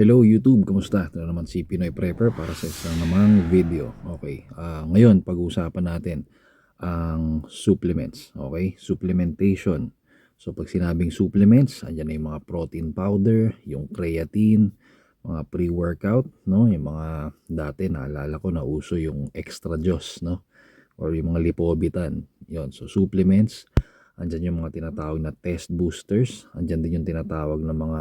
Hello YouTube, kumusta? Ito na naman si Pinoy Prepper para sa isang namang video. Okay, ah, ngayon pag-uusapan natin ang supplements. Okay, supplementation. So pag sinabing supplements, andyan na yung mga protein powder, yung creatine, mga pre-workout, no? Yung mga dati naalala ko na uso yung extra juice, no? Or yung mga lipobitan. Yon, so supplements. Andyan yung mga tinatawag na test boosters. Andyan din yung tinatawag na mga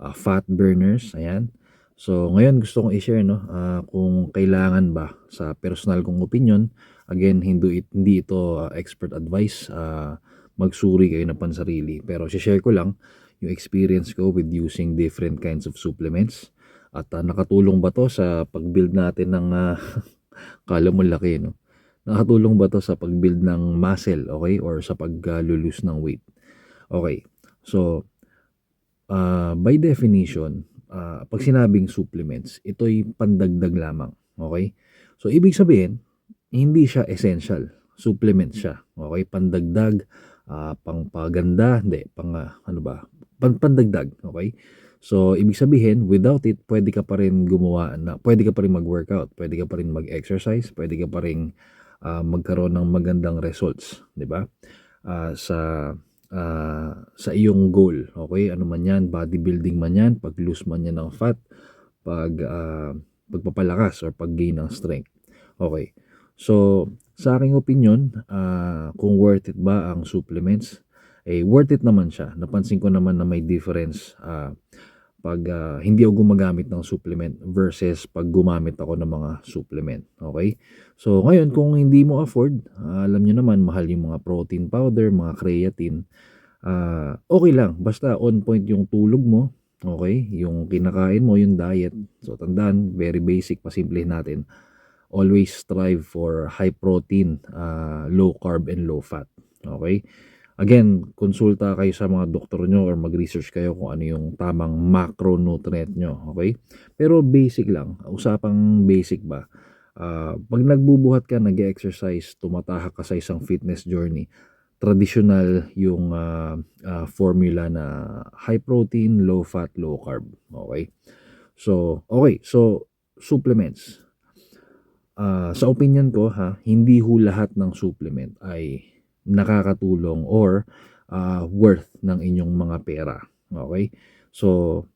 ah, fat burners. Ayan. So, ngayon gusto kong i-share no, ah, kung kailangan ba sa personal kong opinion. Again, hindi, hindi ito ah, expert advice. ah, magsuri kayo na pansarili. Pero share ko lang yung experience ko with using different kinds of supplements. At ah, nakatulong ba to sa pag-build natin ng ah, kala mo laki, no? Nakatulong ba to sa pag-build ng muscle, okay? Or sa pag-lose ng weight. Okay. So, Ah, by definition, ah, pag sinabing supplements, ito'y pandagdag lamang. Okay? So, ibig sabihin, hindi siya essential. Supplement siya. Okay? Pandagdag, ah, pangpaganda, hindi, pang, ah, ano ba? Pan, pandagdag. Okay? So, ibig sabihin, without it, pwede ka pa rin gumawa na, pwede ka pa rin mag-workout, pwede ka pa rin mag-exercise, pwede ka pa rin ah, magkaroon ng magandang results, 'di ba? Ah, sa ah, sa iyong goal. Okay? Ano man yan, bodybuilding man yan, pag-lose man yan ng fat, pag, ah, pagpapalakas or pag-gain ng strength. Okay. So, sa aking opinion, ah, kung worth it ba ang supplements, eh, worth it naman siya. Napansin ko naman na may difference ah, pag ah, hindi ako gumagamit ng supplement versus pag gumamit ako ng mga supplement. Okay? So, ngayon, kung hindi mo afford, ah, alam nyo naman, mahal yung mga protein powder, mga creatine, ah, okay lang. Basta on point yung tulog mo, okay? Yung kinakain mo, yung diet. So, tandaan, very basic, pasimplihin natin. Always strive for high protein, ah, low carb, and low fat. Okay? Again, konsulta kayo sa mga doktor nyo or mag-research kayo kung ano yung tamang macronutrient nyo. Okay? Pero basic lang. Usapang basic ba? Ah, pag nagbubuhat ka, nag-exercise, tumatahak ka sa isang fitness journey, traditional yung ah, ah, formula na high protein, low fat, low carb. Okay? So, okay. So, supplements. Ah, sa opinion ko ha, hindi ho lahat ng supplement ay nakakatulong or ah, worth ng inyong mga pera. Okay? So,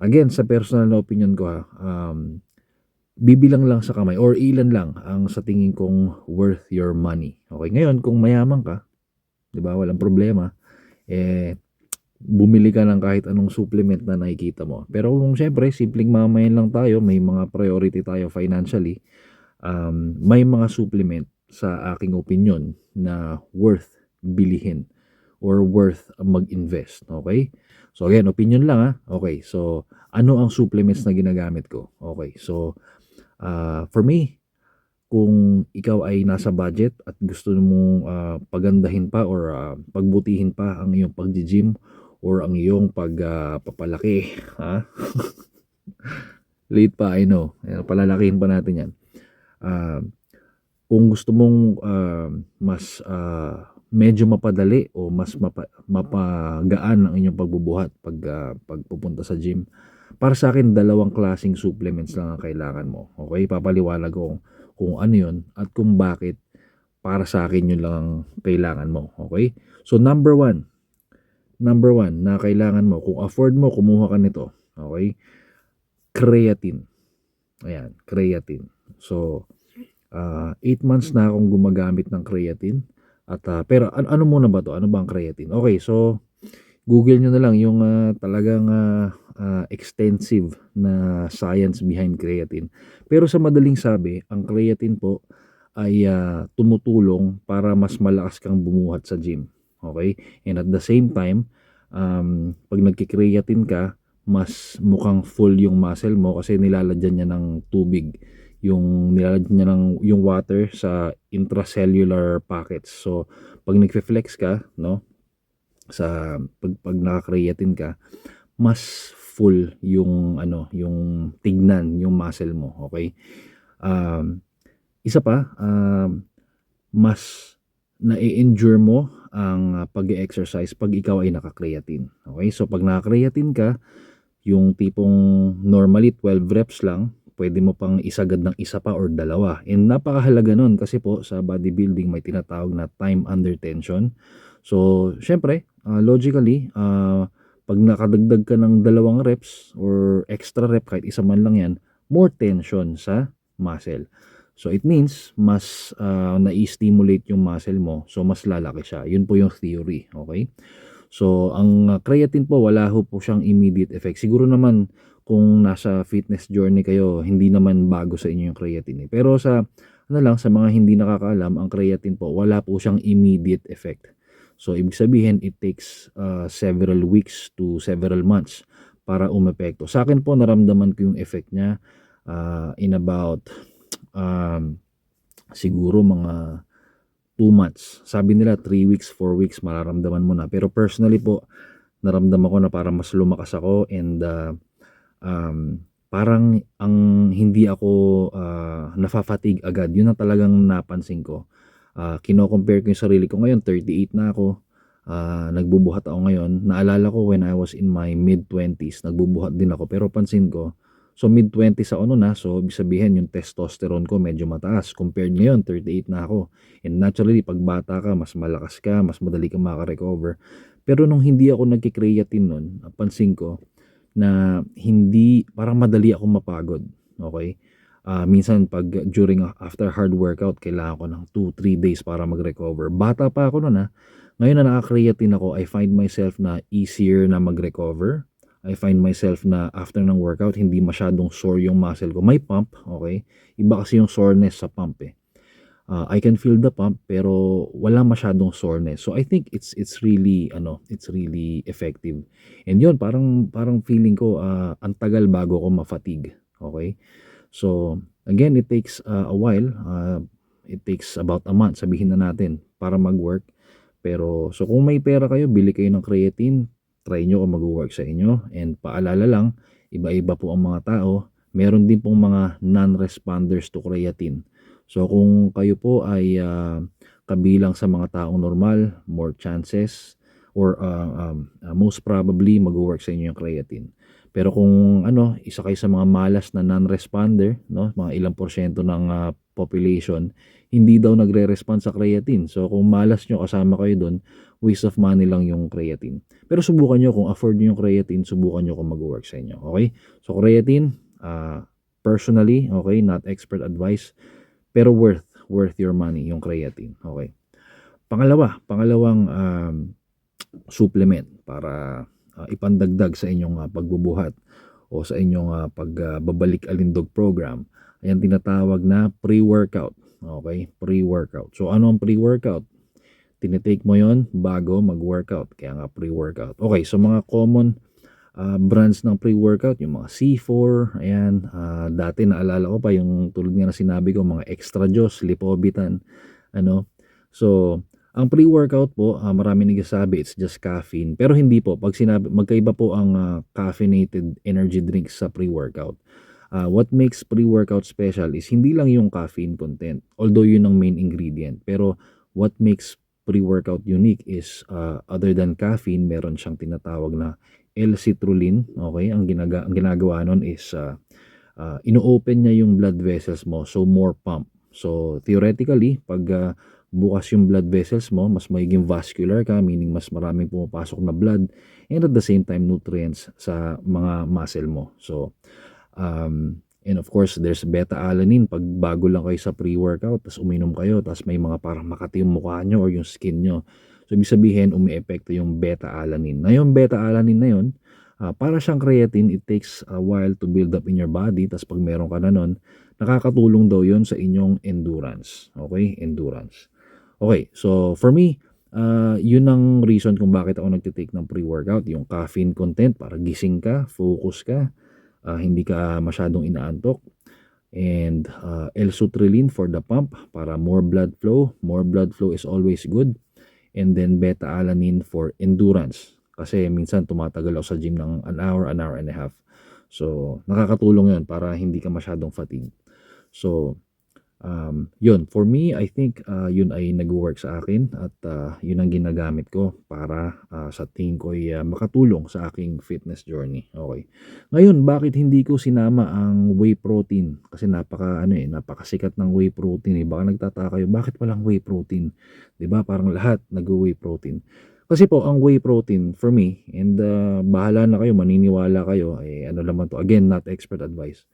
again, sa personal na opinion ko ha, um, bibilang lang sa kamay or ilan lang ang sa tingin kong worth your money. Okay, ngayon kung mayaman ka, 'di ba? Walang problema. Eh bumili ka ng kahit anong supplement na nakikita mo. Pero kung syempre, simpleng mamayan lang tayo, may mga priority tayo financially, um, may mga supplement sa aking opinion na worth bilihin or worth mag-invest. Okay? So again, opinion lang ha. Okay, so ano ang supplements na ginagamit ko? Okay, so ah, for me, kung ikaw ay nasa budget at gusto mong ah, pagandahin pa or ah, pagbutihin pa ang iyong pag-gym or ang iyong pagpapalaki, ha? Late pa, I know. Palalakihin pa natin yan. Ah, kung gusto mong ah, mas ah, medyo mapadali o mas mapa, mapagaan ang inyong pagbubuhat pag ah, pagpupunta sa gym, para sa akin dalawang klasing supplements lang ang kailangan mo. Okay? Papaliwanag ko kung, ano 'yon at kung bakit para sa akin yun lang ang kailangan mo. Okay? So number one, number one na kailangan mo, kung afford mo, kumuha ka nito. Okay? Creatine. Ayan, creatine. So, 8 months na akong gumagamit ng creatine. At ah, pero an- ano muna ba to? Ano ba ang creatine? Okay, so Google nyo na lang yung ah, talagang ah, ah, extensive na science behind creatine. Pero sa madaling sabi, ang creatine po ay ah, tumutulong para mas malakas kang bumuhat sa gym. Okay? And at the same time, um, pag nagkikreatine ka, mas mukhang full yung muscle mo kasi nilalagyan niya ng tubig yung nilalagyan niya ng yung water sa intracellular packets. So, pag nagfe-flex ka, no, sa pag, pag nakakreatine ka, mas full yung ano, yung tignan, yung muscle mo, okay? Um, isa pa, um, mas na-endure mo ang pag exercise pag ikaw ay naka-creatine. Okay? So, pag naka-creatine ka, yung tipong normally 12 reps lang, pwede mo pang isagad ng isa pa or dalawa. And napakahalaga nun kasi po sa bodybuilding may tinatawag na time under tension. So, syempre, ah, logically, ah, pag nakadagdag ka ng dalawang reps or extra rep, kahit isa man lang yan, more tension sa muscle. So, it means, mas ah, na-stimulate yung muscle mo, so mas lalaki siya. Yun po yung theory, okay? So, ang creatine po, wala ho po siyang immediate effect. Siguro naman, kung nasa fitness journey kayo, hindi naman bago sa inyo yung creatine. Pero sa, ano lang, sa mga hindi nakakaalam, ang creatine po, wala po siyang immediate effect. So, ibig sabihin, it takes uh, several weeks to several months para umepekto. Sa akin po, naramdaman ko yung effect niya uh, in about um, siguro mga 2 months. Sabi nila 3 weeks, 4 weeks mararamdaman mo na. Pero personally po, naramdaman ko na parang mas lumakas ako and uh, um, parang ang hindi ako uh, nafa-fatigue agad. Yun ang talagang napansin ko. Uh, kino-compare ko yung sarili ko ngayon, 38 na ako. Uh, nagbubuhat ako ngayon. Naalala ko when I was in my mid-20s, nagbubuhat din ako. Pero pansin ko, so mid-20s ako noon na, so ibig sabihin yung testosterone ko medyo mataas. Compared ngayon, 38 na ako. And naturally, pag bata ka, mas malakas ka, mas madali ka makarecover. Pero nung hindi ako nagkikreatine nun, pansin ko, na hindi parang madali ako mapagod. Okay? Ah, minsan pag during after hard workout kailangan ko ng 2-3 days para mag-recover. Bata pa ako noon ha. Ngayon na nakaka-creatine ako, I find myself na easier na mag-recover. I find myself na after ng workout hindi masyadong sore yung muscle ko. May pump, okay? Iba kasi yung soreness sa pump eh uh, I can feel the pump pero wala masyadong soreness. So I think it's it's really ano, it's really effective. And 'yun, parang parang feeling ko uh, ang tagal bago ako ma-fatigue. Okay? So again, it takes uh, a while. Uh, it takes about a month sabihin na natin para mag-work. Pero so kung may pera kayo, bili kayo ng creatine, try nyo kung mag-work sa inyo. And paalala lang, iba-iba po ang mga tao. Meron din pong mga non-responders to creatine. So kung kayo po ay uh, kabilang sa mga taong normal, more chances or uh, um, uh, most probably mag-work sa inyo yung creatine. Pero kung ano, isa kayo sa mga malas na non-responder, no, mga ilang porsyento ng uh, population, hindi daw nagre-respond sa creatine. So kung malas nyo kasama kayo doon, waste of money lang yung creatine. Pero subukan nyo kung afford nyo yung creatine, subukan nyo kung mag-work sa inyo. Okay? So creatine, uh, personally, okay, not expert advice, pero worth, worth your money yung creatine. Okay. Pangalawa, pangalawang um, supplement para uh, ipandagdag sa inyong uh, pagbubuhat o sa inyong uh, pagbabalik uh, alindog program. Ayan tinatawag na pre-workout. Okay, pre-workout. So ano ang pre-workout? Tinitake mo yon bago mag-workout. Kaya nga pre-workout. Okay, so mga common uh, brands ng pre-workout, yung mga C4, ayan, uh, dati naalala ko pa yung tulad nga na sinabi ko, mga extra juice, lipobitan, ano. So, ang pre-workout po, uh, marami nagsasabi it's just caffeine. Pero hindi po, pag sinabi, magkaiba po ang uh, caffeinated energy drinks sa pre-workout. Uh, what makes pre-workout special is hindi lang yung caffeine content, although yun ang main ingredient. Pero what makes pre-workout unique is uh, other than caffeine, meron siyang tinatawag na L-citrulline, okay? Ang, ginaga, ang ginagawa nun is uh, uh, ino-open niya yung blood vessels mo, so more pump. So theoretically, pag uh, bukas yung blood vessels mo, mas magiging vascular ka, meaning mas maraming pumapasok na blood, and at the same time, nutrients sa mga muscle mo. So, um, and of course, there's beta-alanine. Pag bago lang kayo sa pre-workout, tapos uminom kayo, tapos may mga parang makati yung mukha nyo or yung skin nyo. So, ibig sabihin, umiepekto yung beta-alanine. Na yung beta-alanine na yun, uh, para siyang creatine, it takes a while to build up in your body. Tapos pag meron ka na nun, nakakatulong daw yun sa inyong endurance. Okay? Endurance. Okay, so for me, uh, yun ang reason kung bakit ako nagtitake ng pre-workout. Yung caffeine content para gising ka, focus ka, uh, hindi ka masyadong inaantok. And uh, L-citrulline for the pump para more blood flow. More blood flow is always good and then beta-alanine for endurance. Kasi minsan tumatagal ako sa gym ng an hour, an hour and a half. So, nakakatulong yun para hindi ka masyadong fatigue. So, Um, yun, for me, I think uh, yun ay nag-work sa akin at uh, yun ang ginagamit ko para uh, sa tingin ko ay uh, makatulong sa aking fitness journey. Okay. Ngayon, bakit hindi ko sinama ang whey protein? Kasi napaka ano eh, napakasikat ng whey protein eh. Baka nagtataka kayo, bakit walang whey protein? 'Di ba? Parang lahat nag-whey protein. Kasi po ang whey protein for me and uh, bahala na kayo, maniniwala kayo, eh ano naman to, again, not expert advice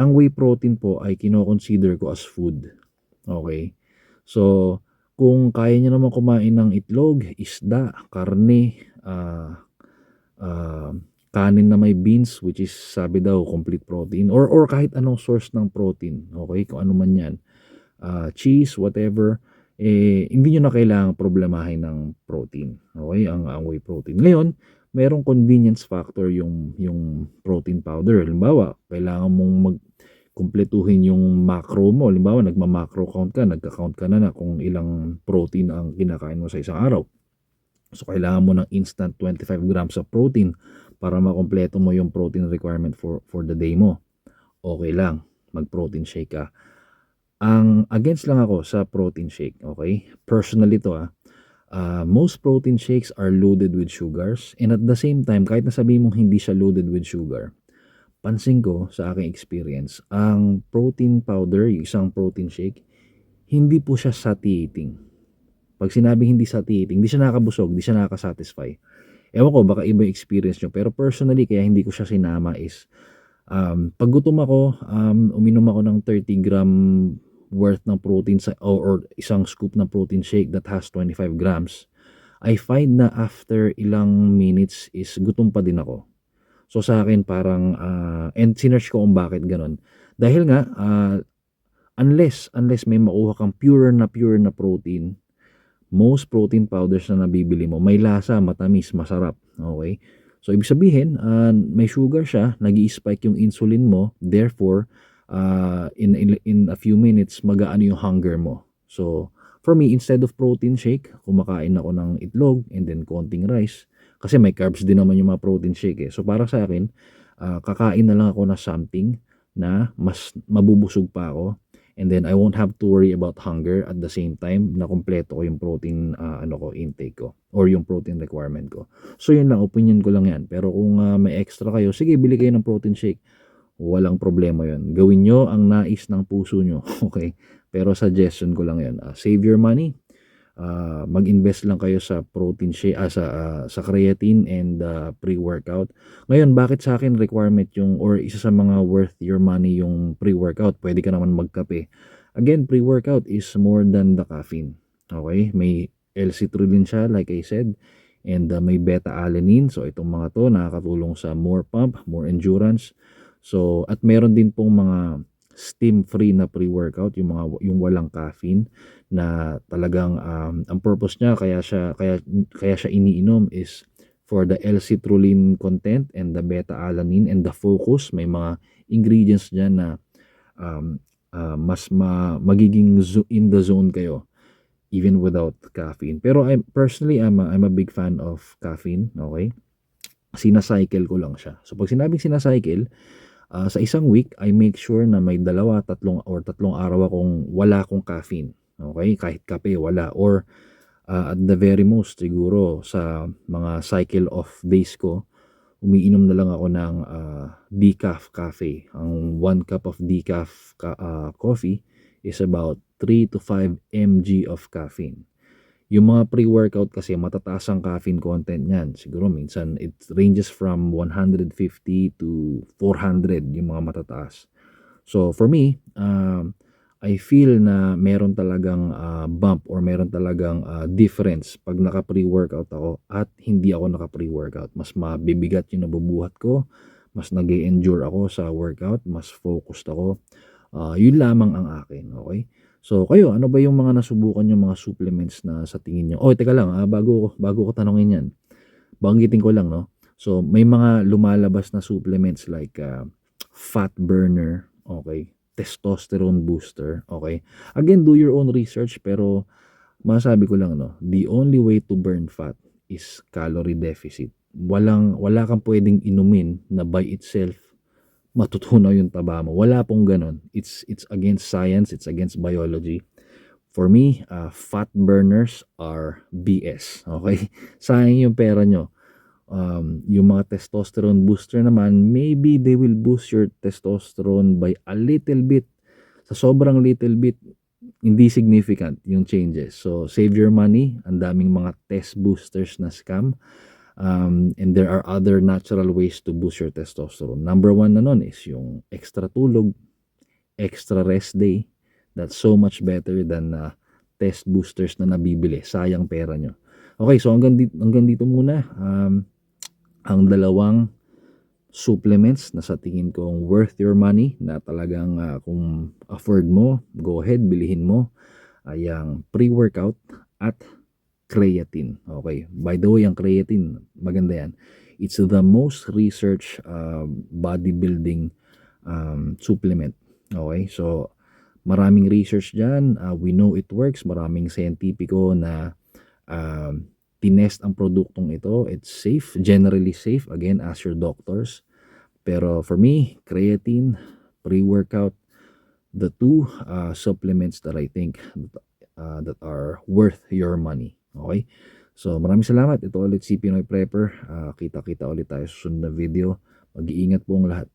ang whey protein po ay kino-consider ko as food. Okay? So, kung kaya niyo naman kumain ng itlog, isda, karne, uh, uh, kanin na may beans which is sabi daw complete protein or or kahit anong source ng protein, okay? Kung ano man 'yan. Uh, cheese, whatever, eh hindi niyo na kailangang problemahin ng protein. Okay? Ang, ang whey protein. Ngayon, merong convenience factor yung yung protein powder. Halimbawa, kailangan mong mag kumpletuhin yung macro mo. Halimbawa, nagma-macro count ka, nagka-count ka na na kung ilang protein ang kinakain mo sa isang araw. So, kailangan mo ng instant 25 grams of protein para makompleto mo yung protein requirement for, for the day mo. Okay lang, mag-protein shake ka. Ang against lang ako sa protein shake, okay? Personally to ah, uh, most protein shakes are loaded with sugars and at the same time, kahit nasabi mong hindi siya loaded with sugar, pansin ko sa aking experience, ang protein powder, yung isang protein shake, hindi po siya satiating. Pag sinabing hindi satiating, hindi siya nakakabusog, hindi siya nakakasatisfy. Ewan ko, baka iba yung experience nyo. Pero personally, kaya hindi ko siya sinama is, um, pag gutom ako, um, uminom ako ng 30 gram worth ng protein sa, or, or isang scoop ng protein shake that has 25 grams, I find na after ilang minutes is gutom pa din ako. So sa akin parang uh, and sinearch ko kung bakit ganun. Dahil nga uh, unless unless may makuha kang pure na pure na protein, most protein powders na nabibili mo may lasa, matamis, masarap. Okay? So ibig sabihin, uh, may sugar siya, nag-i-spike yung insulin mo, therefore uh, in, in in a few minutes magaan yung hunger mo. So for me, instead of protein shake, kumakain ako ng itlog and then konting rice kasi may carbs din naman yung mga protein shake eh. So para sa akin, uh, kakain na lang ako na something na mas mabubusog pa ako. And then I won't have to worry about hunger at the same time na kompleto ko yung protein uh, ano ko intake ko or yung protein requirement ko. So yun lang opinion ko lang yan. Pero kung uh, may extra kayo, sige bili kayo ng protein shake. Walang problema yun. Gawin nyo ang nais ng puso nyo. Okay? Pero suggestion ko lang yan. Uh, save your money uh, mag-invest lang kayo sa protein shake uh, sa uh, sa creatine and uh, pre-workout. Ngayon, bakit sa akin requirement yung or isa sa mga worth your money yung pre-workout? Pwede ka naman magkape. Again, pre-workout is more than the caffeine. Okay? May L-citrulline siya like I said and uh, may beta-alanine. So itong mga to nakakatulong sa more pump, more endurance. So at meron din pong mga steam-free na pre-workout, yung mga yung walang caffeine na talagang um, ang purpose niya kaya siya kaya kaya siya iniinom is for the L-citrulline content and the beta-alanine and the focus. May mga ingredients diyan na um, uh, mas ma, magiging in the zone kayo even without caffeine. Pero I personally I'm a, I'm a big fan of caffeine, okay? Sinacycle ko lang siya. So pag sinabing sinacycle, uh, sa isang week, I make sure na may dalawa, tatlong or tatlong araw akong wala akong caffeine. Okay? Kahit kape, wala. Or uh, at the very most, siguro sa mga cycle of days ko, umiinom na lang ako ng uh, decaf cafe. Ang 1 cup of decaf uh, coffee is about 3 to 5 mg of caffeine. Yung mga pre-workout kasi matataas ang caffeine content niyan. Siguro minsan it ranges from 150 to 400 yung mga matataas. So for me, uh, I feel na meron talagang uh, bump or meron talagang uh, difference pag naka pre-workout ako at hindi ako naka pre-workout. Mas mabibigat yung nabubuhat ko, mas nag endure ako sa workout, mas focused ako. Uh, yun lamang ang akin, okay? So kayo, ano ba yung mga nasubukan yung mga supplements na sa tingin niyo? Oh, teka lang, ah, bago bago ko tanongin 'yan. Banggitin ko lang, no. So may mga lumalabas na supplements like uh, fat burner, okay? Testosterone booster, okay? Again, do your own research pero masabi ko lang no, the only way to burn fat is calorie deficit. Walang wala kang pwedeng inumin na by itself matutunaw yung taba mo. Wala pong ganun. It's, it's against science, it's against biology. For me, uh, fat burners are BS. Okay? Sayang yung pera nyo. Um, yung mga testosterone booster naman, maybe they will boost your testosterone by a little bit. Sa sobrang little bit, hindi significant yung changes. So, save your money. Ang daming mga test boosters na scam. Um, and there are other natural ways to boost your testosterone. Number one na nun is yung extra tulog, extra rest day. That's so much better than uh, test boosters na nabibili. Sayang pera nyo. Okay, so hanggang dito, hanggang dito muna. Um, ang dalawang supplements na sa tingin kong worth your money na talagang uh, kung afford mo, go ahead, bilihin mo ay ang pre-workout at creatine. Okay. By the way, ang creatine, maganda yan. It's the most researched uh, bodybuilding um, supplement. Okay. So, maraming research dyan. Uh, we know it works. Maraming scientifico na um, tinest ang produktong ito. It's safe, generally safe. Again, ask your doctors. Pero for me, creatine, pre-workout, the two uh, supplements that I think uh, that are worth your money. Okay? So maraming salamat. Ito ulit si Pinoy Prepper. Uh, kita-kita ulit tayo sa susunod na video. Mag-iingat po ang lahat.